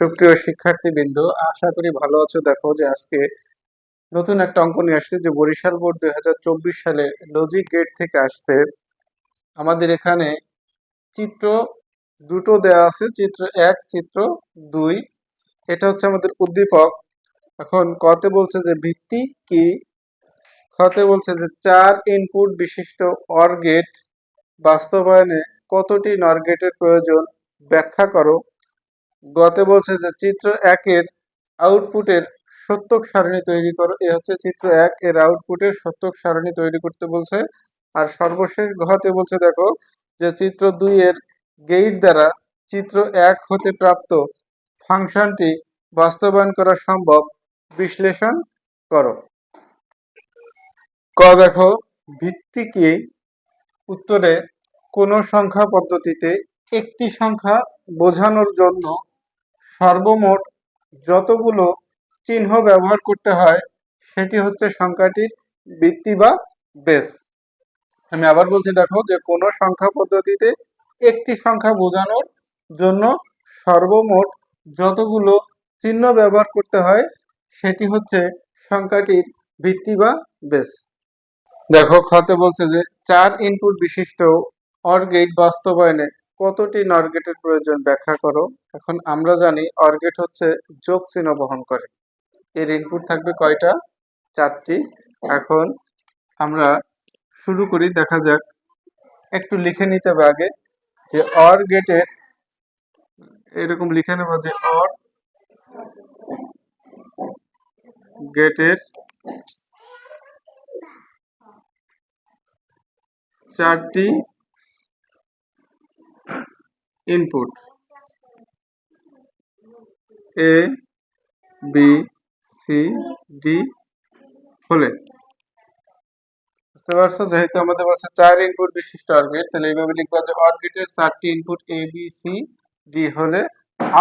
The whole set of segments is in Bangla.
সুপ্রিয় শিক্ষার্থীবৃন্দ, আশা করি ভালো আছো। দেখো যে আজকে নতুন একটা অঙ্ক নিয়ে আসছে যে বরিশাল বোর্ড দুই হাজার চব্বিশ সালে লজিক গেট থেকে আসছে। আমাদের এখানে চিত্র দুটো দেয়া আছে, চিত্র এক, চিত্র দুই। এটা হচ্ছে আমাদের উদ্দীপক। এখন কতে বলছে যে ভিত্তি কি? খতে বলছে যে চার ইনপুট বিশিষ্ট অর গেট বাস্তবায়নে কতটি নর গেটের প্রয়োজন? ব্যাখ্যা করো। গতে বলছে যে, চিত্র একের আউটপুটের সত্যক সারণী তৈরি করো। এ হচ্ছে চিত্র এক এর আউটপুটের সত্যক সারণী তৈরি করতে বলছে। আর সর্বশেষ ঘতে বলছে, দেখো যে, চিত্র দুই এর গেইট দ্বারা চিত্র এক হতে প্রাপ্ত ফাংশনটি বাস্তবায়ন করা সম্ভব। বিশ্লেষণ করো। ক, দেখো, ভিত্তি কি? উত্তরে, কোন সংখ্যা পদ্ধতিতে একটি সংখ্যা বোঝানোর জন্য সর্বমোট যতগুলো চিহ্ন ব্যবহার করতে হয়, সেটি হচ্ছে সংখ্যাটির বৃত্তি বা বেস আমি আবার বলছি দেখো যে কোন সংখ্যা পদ্ধতিতে একটি সংখ্যা বোঝানোর জন্য সর্বমোট যতগুলো চিহ্ন ব্যবহার করতে হয়, সেটি হচ্ছে সংখ্যাটির ভিত্তি বা বেস দেখো, খতে বলছে যে চার ইনপুট বিশিষ্ট অর গেট বাস্তবায়নে কতটি নর গেটের প্রয়োজন ব্যাখ্যা করো। এখন আমরা জানি অর গেট হচ্ছে যোগ চিহ্ন বহন করে। এর ইনপুট থাকবে কয়টা? চারটি। এখন আমরা শুরু করি, দেখা যাক। একটু লিখে নিতে হবে আগে যে অর গেটের এরকম লিখে নেব যে অর গেটের চারটি input A B C D হলে। বুঝতে পারছ? যেহেতু আমাদের বলছে চার ইনপুট বিশিষ্ট অর্গেট তাহলে এইভাবে লিখবা যে অর্গেটের চারটি input A B C D হলে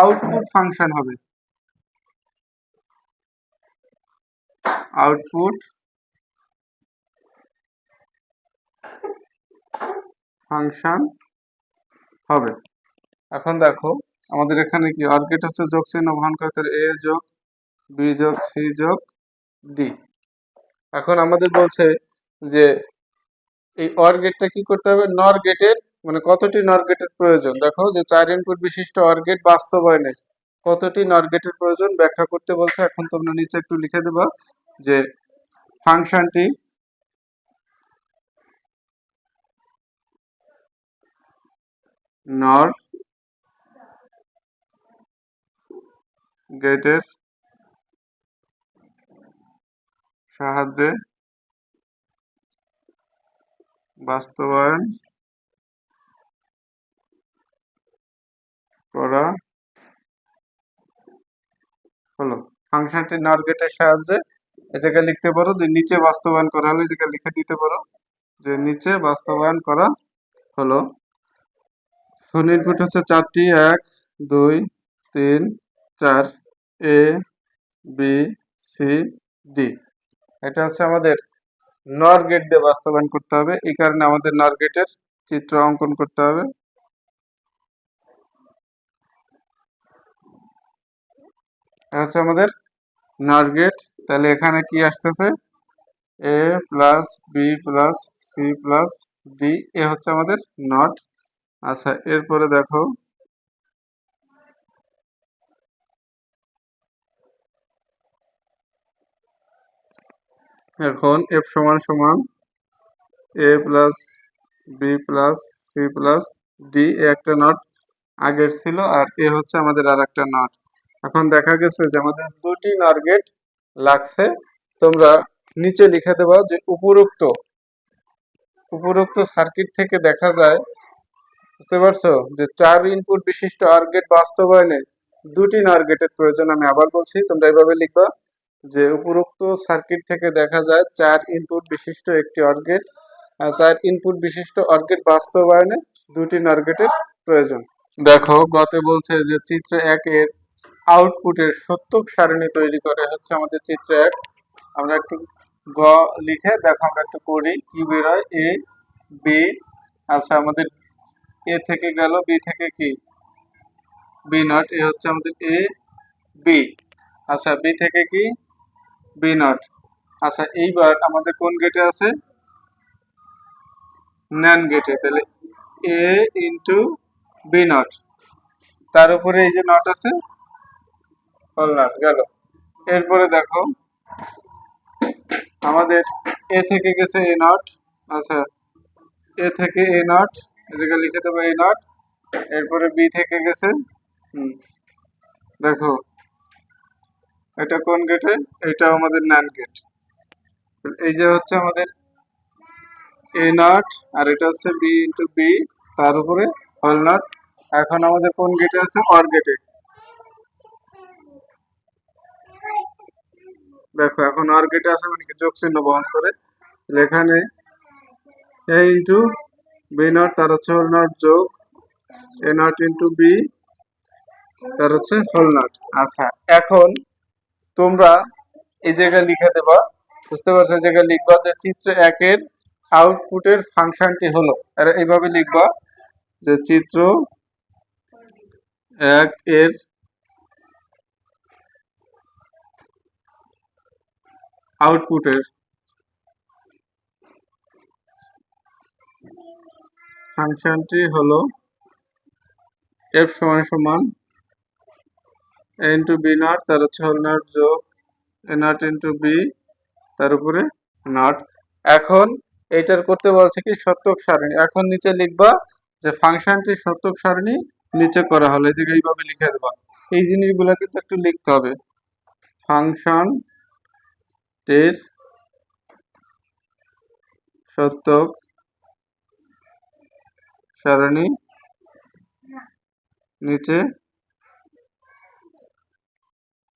আউটপুট ফাংশন হবে। আউটপুট ফাংশন হবে। এখন দেখো, আমাদের এখানে কি? অর্গেট হচ্ছে যোগ চিহ্ন বহন তাহলে এ যোগ, বি যোগ, সি যোগ, ডি। এখন আমাদের বলছে যে এই অর গেটটা কি করতে হবে? নর গেটের মানে কতটি নর গেটের প্রয়োজন? দেখো যে চার ইনপুট বিশিষ্ট অর গেট বাস্তবায়নে কতটি নর গেটের প্রয়োজন? ব্যাখ্যা করতে বলছে, এখন তোমরা নিচে একটু লিখে দেবা যে ফাংশনটি নর গেটের সাহায্যে বাস্তবায়ন করা হলো। ফাংশনটি নর গেটের সাহায্যে এ লিখতে পারো যে নিচে বাস্তবায়ন করা হলো জায়গায় লিখে দিতে পারো যে নিচে বাস্তবায়ন করা হলো। ইনপুট হচ্ছে চারটি, এক, দুই, তিন চার এ, বি, সি, ডি। এটা হচ্ছে আমাদের নর গেট দিয়ে বাস্তবায়ন করতে হবে। এই কারণে আমাদের নর গেটের চিত্র অঙ্কন করতে হবে। এটা হচ্ছে আমাদের নর গেট। তাহলে এখানে কি আসতেছে? A plus B plus C plus D, A হচ্ছে আমাদের নট। আচ্ছা এরপরে দেখো। এখন এফ সমান সমান A plus B plus C plus D A একটা নট আগের ছিল আর এ হচ্ছে আমাদের আর একটা নট। এখন দেখা গেছে যে আমাদের দুটি নরগেট লাগছে। তোমরা নিচে লিখে দেবা যে উপরোক্ত উপরোক্ত সার্কিট থেকে দেখা যায়, বুঝতে পারছ? যে চার ইনপুট বিশিষ্ট আর গেট বাস্তবায়নে দুটি নর গেটের প্রয়োজন। আমি আবার বলছি, তোমরা এইভাবে লিখবা। যে উপরোক্ত সার্কিট থেকে দেখা যায় চার ইনপুট বিশিষ্ট একটি অর্গেট চার ইনপুট বিশিষ্ট অর্গেট বাস্তবায়নে দুটি নর গেটের প্রয়োজন। দেখো, গতে বলছে যে চিত্র একের আউটপুটের সত্যক সারণী তৈরি করে হচ্ছে আমাদের চিত্র এক। আমরা একটু গ লিখে দেখো, আমরা একটু করি কি বেরোয়? এ, বি আচ্ছা আমাদের এ থেকে গেল, বি থেকে কি? বি নট, এ হচ্ছে আমাদের এ, বি। আচ্ছা বি থেকে কি? বি নট আচ্ছা এইবার আমাদের কোন গেটে আছে? ন্যান গেটে তাহলে এ ইন্টু বি নট তার উপরে এই যে নট আছে হল নট গেল। এরপরে দেখো, আমাদের এ থেকে গেছে এ নট আচ্ছা এ থেকে এ নট এদিকে লিখে দেবো এ নট এরপরে বি থেকে গেছে, হুম, দেখো এটা কোন গেটে এটা আমাদের নান গেট এই যে হচ্ছে আমাদের এ নট আর এটা হচ্ছে বি ইন্টু বি তার উপরে হল নট এখন আমাদের কোন গেটে আছে? অর গেটে দেখো, এখন অর গেটে আছে মানে যোগ চিহ্ন বহন করে। এখানে এ ইন্টু বি নট তার হচ্ছে হোল নট যোগ এ নট ইন্টু বি তার হচ্ছে হোল নট আচ্ছা এখন তোমরা এই জায়গায় লিখে দেবা। বুঝতে পারছ? এই জায়গায় লিখবা যে চিত্র একের আউটপুটের ফাংশনটি হলো। আর এইভাবে লিখবা যে চিত্র এক এর আউটপুটের ফাংশনটি হলো এফ সমান সমান ইন্টু বি নট তার হচ্ছে হল নট যোগ এ নট ইন্টু বি তার উপরে নট এখন এইটার করতে বলছে কি, সত্যক সারণী। এখন নিচে লিখবা যে ফাংশনটি সত্যক সারণী নিচে করা হলো। এই জায়গায় এইভাবে লিখে দেবা। এই জিনিসগুলো কিন্তু একটু লিখতে হবে। ফাংশন টির সত্যক সারণী নিচে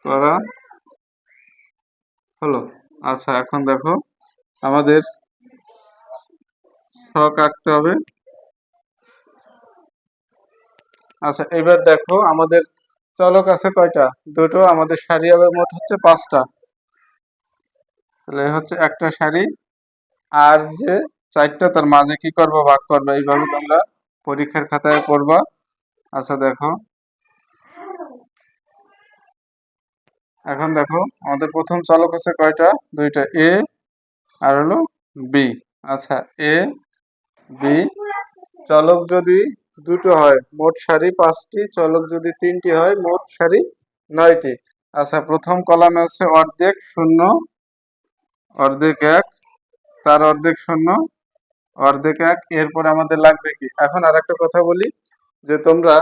করা হলো আচ্ছা এখন দেখো, আমাদের ছক আঁকতে হবে। আচ্ছা এবার দেখো, আমাদের চলক আছে কয়টা? দুটো, আমাদের শাড়ি হবে মোট হচ্ছে পাঁচটা। তাহলে হচ্ছে একটা শাড়ি, আর যে চারটা, তার মাঝে কি করব? ভাগ করব। এইভাবে তোমরা পরীক্ষার খাতায় করবা আচ্ছা দেখো। এখন দেখো, আমাদের প্রথম চলক আছে কয়টা? দুইটা, এ আর হলো বি। আচ্ছা এ, বি। চলক যদি দুটো হয়, মোট সারি পাঁচটি, চলক যদি তিনটি হয়, মোট সারি নয়টি। আচ্ছা প্রথম কলামে হচ্ছে অর্ধেক শূন্য, অর্ধেক এক, তার অর্ধেক শূন্য, অর্ধেক এক, এরপরে আমাদের লাগবে কি? এখন আর একটা কথা বলি, যে তোমরা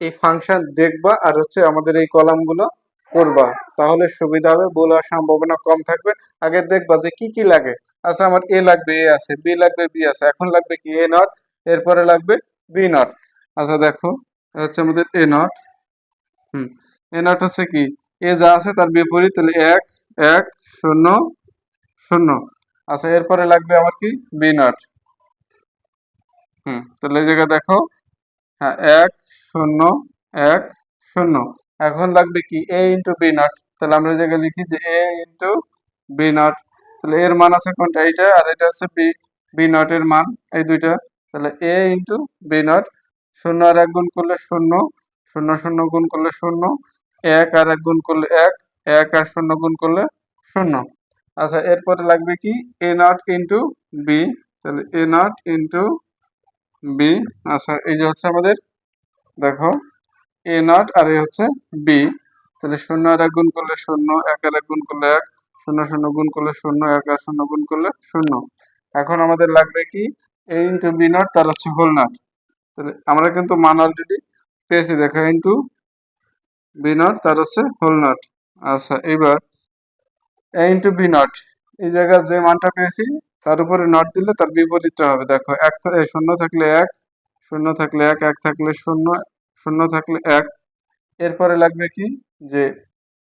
এই ফাংশন দেখবা আর হচ্ছে আমাদের এই কলামগুলো করবা। তাহলে সুবিধা হবে, ভুল হওয়ার সম্ভাবনা কম থাকবে। আগে দেখবা যে কি কি লাগে। আচ্ছা আমার এ লাগবে এ আছে বি লাগবে বি আছে, এখন লাগবে কি এ নট এরপরে লাগবে বি নট আচ্ছা দেখো হচ্ছে আমাদের এ নট হুম এ নট হচ্ছে কি? এ যা আছে তার বিপরীত, তাহলে এক এক, শূন্য শূন্য। আচ্ছা এরপরে লাগবে আমার কি? বি নট হুম, তাহলে এই জায়গায় দেখো হ্যাঁ এক, শূন্য এক, শূন্য। এখন লাগবে কি? এ ইন্টু বি নট তাহলে আমরা জায়গায় লিখি যে এ ইন্টু বি নট তাহলে এর মান আছে কোনটা? এইটা আর এটা হচ্ছে বি বি নট এর মান, এই দুইটা। তাহলে এ ইন্টু বি নট শূন্য আর এক গুণ করলে শূন্য শূন্য শূন্য গুণ করলে শূন্য, এক আর এক গুণ করলে এক এক আর শূন্য গুণ করলে শূন্য। আচ্ছা এরপরে লাগবে কি? এ নট ইন্টু বি তাহলে এ নট ইন্টু বি আচ্ছা এই যে হচ্ছে আমাদের, দেখো। এ নট আর এ হচ্ছে বি তাহলে শূন্য আর এক গুণ করলে শূন্য, এক আর এক গুণ করলে এক, শূন্য শূন্য গুণ করলে শূন্য, এক আর শূন্য গুণ করলে শূন্য। এখন আমাদের লাগবে কি? এ ইন্টু বি নট তার হচ্ছে হোল নট তাহলে আমরা কিন্তু মান অলরেডি পেয়েছি। দেখো ইন্টু বি নট তার হচ্ছে হোল নট আচ্ছা এবার এ ইন্টু বি নট এই জায়গায় যে মানটা পেয়েছি, তার উপরে নট দিলে তার বিপরীতটা হবে। দেখো, এক শূন্য থাকলে এক, শূন্য থাকলে এক এক থাকলে শূন্য শূন্য থাকলে এক। এরপরে লাগবে কি? যে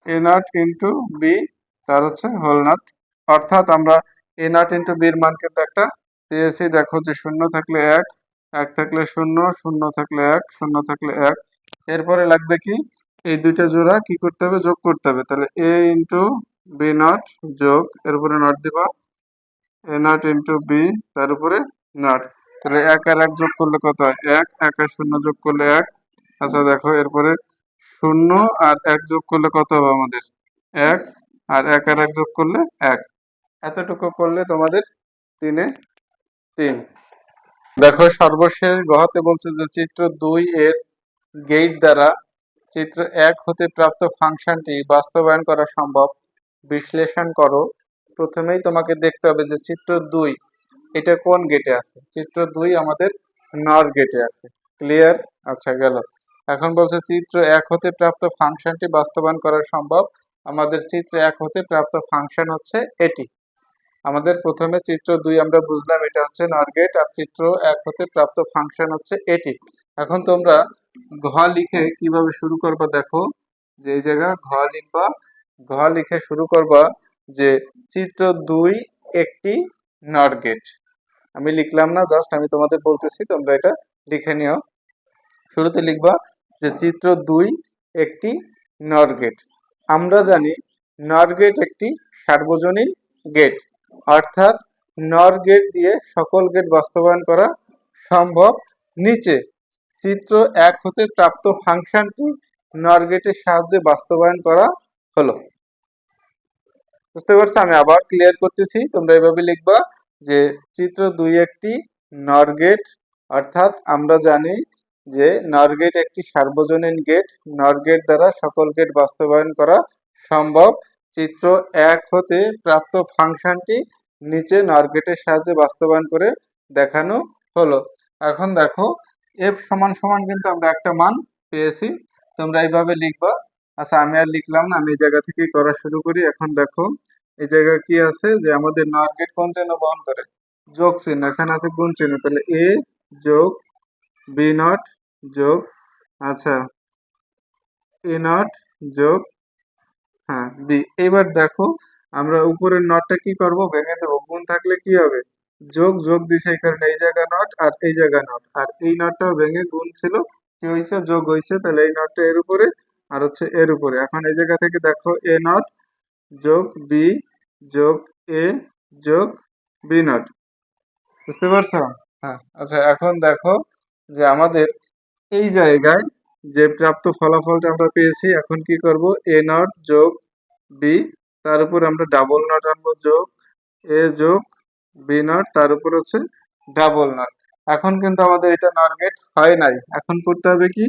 এ নট ইন্টু বি তার হচ্ছে হোল নট অর্থাৎ আমরা এ নট ইন্টু বির মান কিন্তু একটা পেয়েছি। দেখো যে শূন্য থাকলে এক এক থাকলে শূন্য শূন্য থাকলে এক, শূন্য থাকলে এক। এরপরে লাগবে কি? এই দুইটা জোড়া কি করতে হবে? যোগ করতে হবে। তাহলে এ ইন্টু বি নট যোগ, এর উপরে নট দিবা। এ নট ইন্টু বি তার উপরে নট তাহলে এক আর এক যোগ করলে কত হয়? এক এক আর শূন্য যোগ করলে এক। আচ্ছা দেখো, এরপরে শূন্য আর এক যোগ করলে কত হবে আমাদের? এক আর এক আর এক যোগ করলে এক। এতটুকু করলে তোমাদের তিনে তিন। দেখো, সর্বশেষ গহতে বলছে যে চিত্র দুই এর গেট দ্বারা চিত্র এক হতে প্রাপ্ত ফাংশনটি বাস্তবায়ন করা সম্ভব। বিশ্লেষণ করো। প্রথমেই তোমাকে দেখতে হবে যে চিত্র দুই, এটা কোন গেটে আছে? চিত্র দুই আমাদের নর গেটে আছে। ক্লিয়ার আচ্ছা গেল। এখন বলছে, চিত্র এক হতে প্রাপ্ত ফাংশনটি বাস্তবায়ন করা সম্ভব। আমাদের চিত্র এক হতে প্রাপ্ত ফাংশন হচ্ছে এটি। আমাদের প্রথমে চিত্র দুই আমরা বুঝলাম, এটা হচ্ছে নর গেট আর চিত্র এক হতে প্রাপ্ত ফাংশন হচ্ছে এটি। এখন তোমরা ঘ লিখে কীভাবে শুরু করবা দেখো। যে এই জায়গা ঘ লিখবা, ঘ লিখে শুরু করবা যে চিত্র দুই একটি নর গেট আমি লিখলাম না, জাস্ট আমি তোমাদের বলতেছি, তোমরা এটা লিখে নিও। শুরুতে লিখবা যে চিত্র দুই একটি নর গেট আমরা জানি নর গেট একটি সার্বজনীন গেট অর্থাৎ নর গেট দিয়ে সকল গেট বাস্তবায়ন করা সম্ভব নিচে। চিত্র এক হতে প্রাপ্ত ফাংশনটি নর গেটের সাহায্যে বাস্তবায়ন করা হলো। বুঝতে পারছ? আমি আবার ক্লিয়ার করতেছি। তোমরা এভাবে লিখবা যে চিত্র দুই একটি নর গেট অর্থাৎ আমরা জানি যে নর গেট একটি সার্বজনীন গেট নর গেট দ্বারা সকল গেট বাস্তবায়ন করা সম্ভব। চিত্র এক হতে প্রাপ্ত ফাংশনটি নিচে নর গেটের সাহায্যে বাস্তবায়ন করে দেখানো হলো। এখন দেখো এফ সমান সমান কিন্তু আমরা একটা মান পেয়েছি। তোমরা এইভাবে লিখবা। আচ্ছা আমি আর লিখলাম না, আমি এই জায়গা থেকেই করা শুরু করি। এখন দেখো, এই জায়গায় কি আছে? যে আমাদের নর গেট কোন চিহ্ন বহন করে? যোগ চিহ্ন, এখানে আছে গুণ চিহ্ন। তাহলে এ যোগ বি নট যোগ আচ্ছা এ নট যোগ হ্যাঁ বি এবার দেখো, আমরা উপরের নটটা কি করব? ভেঙে দেবো। গুণ থাকলে কি হবে? যোগ যোগ দিছে এই কারণে এই জায়গা নট আর এই জায়গা নট আর এই নটটাও ভেঙে গুণ ছিল, কি হয়েছে যোগ হয়েছে তাহলে এই নটটা এর উপরে আর হচ্ছে এর উপরে। এখন এই জায়গা থেকে দেখো এ নট যোগ বি যোগ এ যোগ বি নট বুঝতে পারছ? হ্যাঁ আচ্ছা এখন দেখো যে আমাদের এই জায়গায় যে প্রাপ্ত ফলাফলটা আমরা পেয়েছি, এখন কি করব? এ নট যোগ বি তার উপর আমরা ডাবল নট আনব, যোগ এ যোগ বি নট তার উপর হচ্ছে ডাবল নট এখন কিন্তু আমাদের এটা নট গেট হয় নাই। এখন করতে হবে কি?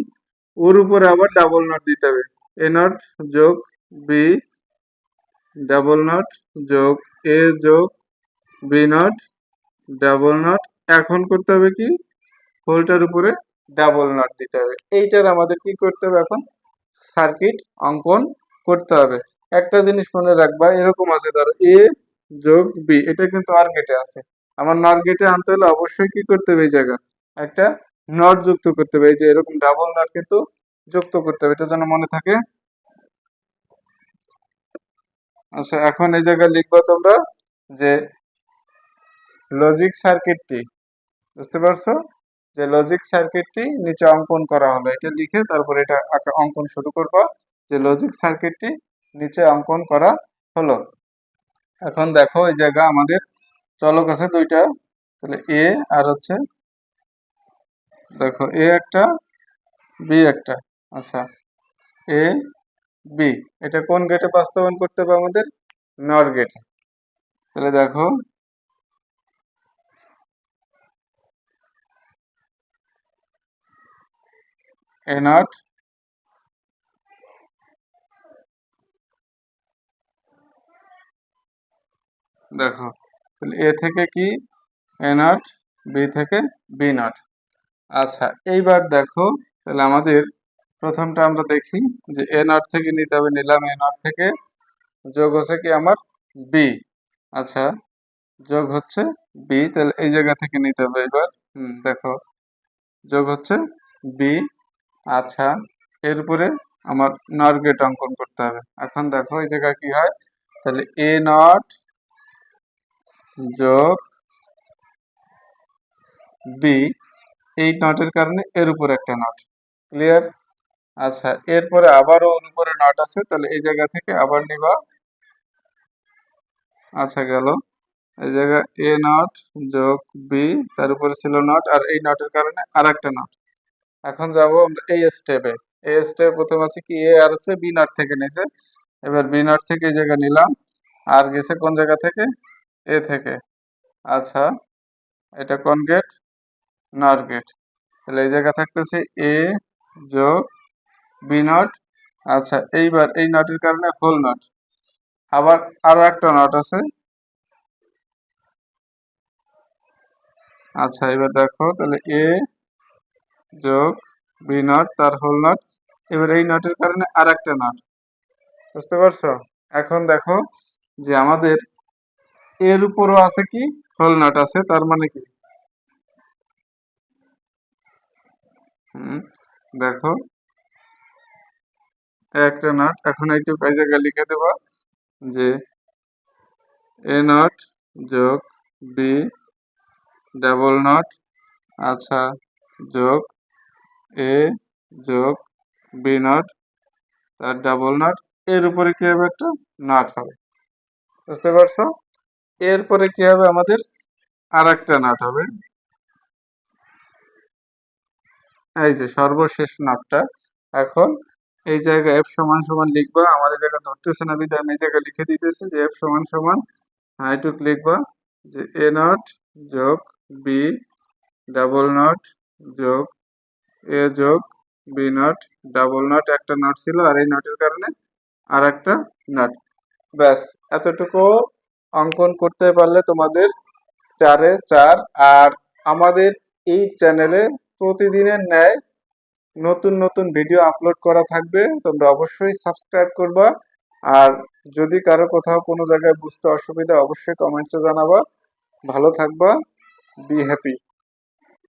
ওর উপরে আবার ডাবল নট দিতে হবে। এ নট যোগ বি ডাবল নট যোগ এ যোগ বি নট ডাবল নট এখন করতে হবে কি? হোলটার উপরে ডাবল নট দিতে হবে। এইটার আমাদের কি করতে হবে এখন? সার্কিট অঙ্কন করতে হবে। একটা জিনিস মনে রাখবা, এরকম আছে, ধরো এ যোগ বি এটা কিন্তু আর গেটে আছে। আমার নট গেটে আনতে হলে অবশ্যই কি করতে হবে এই জায়গা একটা নট যুক্ত করতে হবে। এই যে এরকম ডাবল নট কিন্তু যুক্ত করতে হবে, এটা যেন মনে থাকে। আচ্ছা এখন এই জায়গায় লিখবা তোমরা যে লজিক সার্কিটটি বুঝতে পারছ? যে লজিক সার্কিটটি নিচে অঙ্কন করা হলো, এটা লিখে তারপর এটা অঙ্কন শুরু করবা। যে লজিক সার্কিটটি নিচে অঙ্কন করা হলো। এখন দেখো, এই জায়গা আমাদের চলক আছে দুইটা। তাহলে এ আর হচ্ছে, দেখো এ একটা বি একটা। আচ্ছা এ বি এটা কোন গেটে বাস্তবায়ন করতে হবে আমাদের? নর গেটে তাহলে দেখো এ নট দেখো, তাহলে এ থেকে কি? এ নট বি থেকে বি নট আচ্ছা এইবার দেখো, তাহলে আমাদের প্রথমটা আমরা দেখি যে এ নট থেকে নিতে হবে, নিলাম এ নট থেকে। যোগ হচ্ছে কি আমার বি আচ্ছা যোগ হচ্ছে বি তাহলে এই জায়গা থেকে নিতে হবে এবার দেখো, যোগ হচ্ছে বি আচ্ছা এরপরে আমার নট গেট অঙ্কন করতে হবে। এখন দেখো, এই জায়গায় কি হয়? তাহলে এ নট যোগ বি এই নটের কারণে এর উপর একটা নট ক্লিয়ার আচ্ছা এরপরে আবারও ওর উপরে নট আছে, তাহলে এই জায়গা থেকে আবার নিবা। আচ্ছা গেল। এই জায়গা এ নট যোগ বি তার উপরে ছিল নট আর এই নটের কারণে আর একটা নট এখন যাব আমরা এই স্টেপে এই স্টেপ প্রথম আছে কি? এ আর হচ্ছে বি নট থেকে নিছে এবার বি নট থেকে এই জায়গা নিলাম। আর গেছে কোন জায়গা থেকে? এ থেকে। আচ্ছা এটা কোন গেট নট গেট তাহলে এই জায়গা থাকতেছে এ যোগ বি নট আচ্ছা এইবার এই নটের কারণে হোল নট আবার আরও একটা নট আছে। আচ্ছা এবার দেখো, তাহলে এ যোগ বি নট তার হোল নট এবার এই নটের কারণে আর একটা নট বুঝতে পারছ? এখন দেখো যে আমাদের এর উপরও আছে কি? হোল নট আছে, তার মানে কি? দেখো। একটা নট এখন এইটুকু এই জায়গায় লিখে দেবা যে এ নট যোগ বি ডাবল নট আচ্ছা যোগ এ যোগ বি নট তার ডাবল নট এর উপরে কি হবে একটা নট হবে। বুঝতে পারছ? এরপরে কি হবে আমাদের আর একটা নট হবে। এই যে সর্বশেষ নটটা এখন এই জায়গায় এফ সমান সমান লিখবা। আমার এই জায়গা ধরতেছে না বিধায় আমি এই জায়গায় লিখে দিতেছি যে এফ সমান সমান হাইটুক লিখবা যে এ নট যোগ বি ডাবল নট যোগ এ যোগ বি নট, ডাবল নট, একটা নট ছিল আর এই নটের কারণে আর একটা নট। ব্যাস, এতটুকু অঙ্কন করতে পারলে তোমাদের চারে চার, আর আমাদের এই চ্যানেলে প্রতিদিনের ন্যায় নতুন নতুন ভিডিও আপলোড করা থাকবে, তোমরা অবশ্যই সাবস্ক্রাইব করবা। আর যদি কারও কোথাও কোনো জায়গায় বুঝতে অসুবিধা, অবশ্যই কমেন্টসে জানাবা। ভালো থাকবা বি হ্যাপি